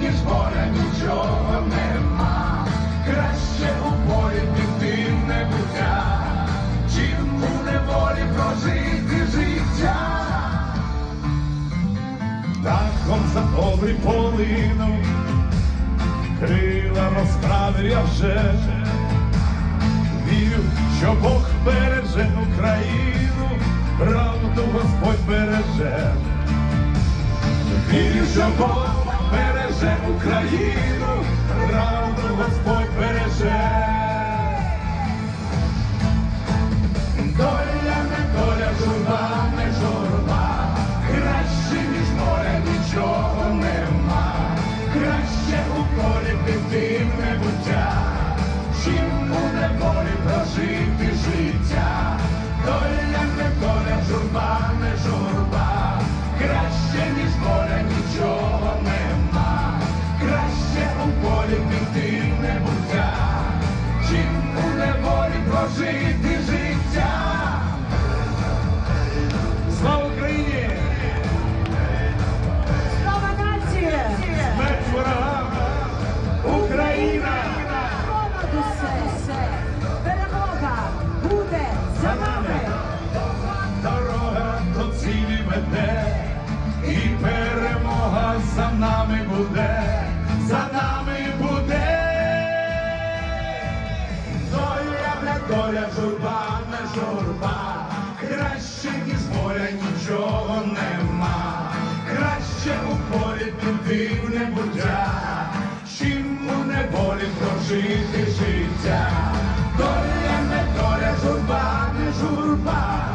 ніж горя нічого нема, краще у полі піти чим у неволі прожити життя, дахом за поле полину, крила розправив я вже, вірю, що Бог береже Україну, правду Господь береже, вірю, що Бог. Україну, правду Господь береже. Доля не доля, журба не журба, краще, ніж море, нічого нема, краще у полі дитинне буття, веде, і перемога за нами буде, за нами буде, доля не доля, журба не журба, краще ніж моря нічого нема, краще у полі туди в небуття, чим у неволі прожити життя, доля не доля, журба не журба.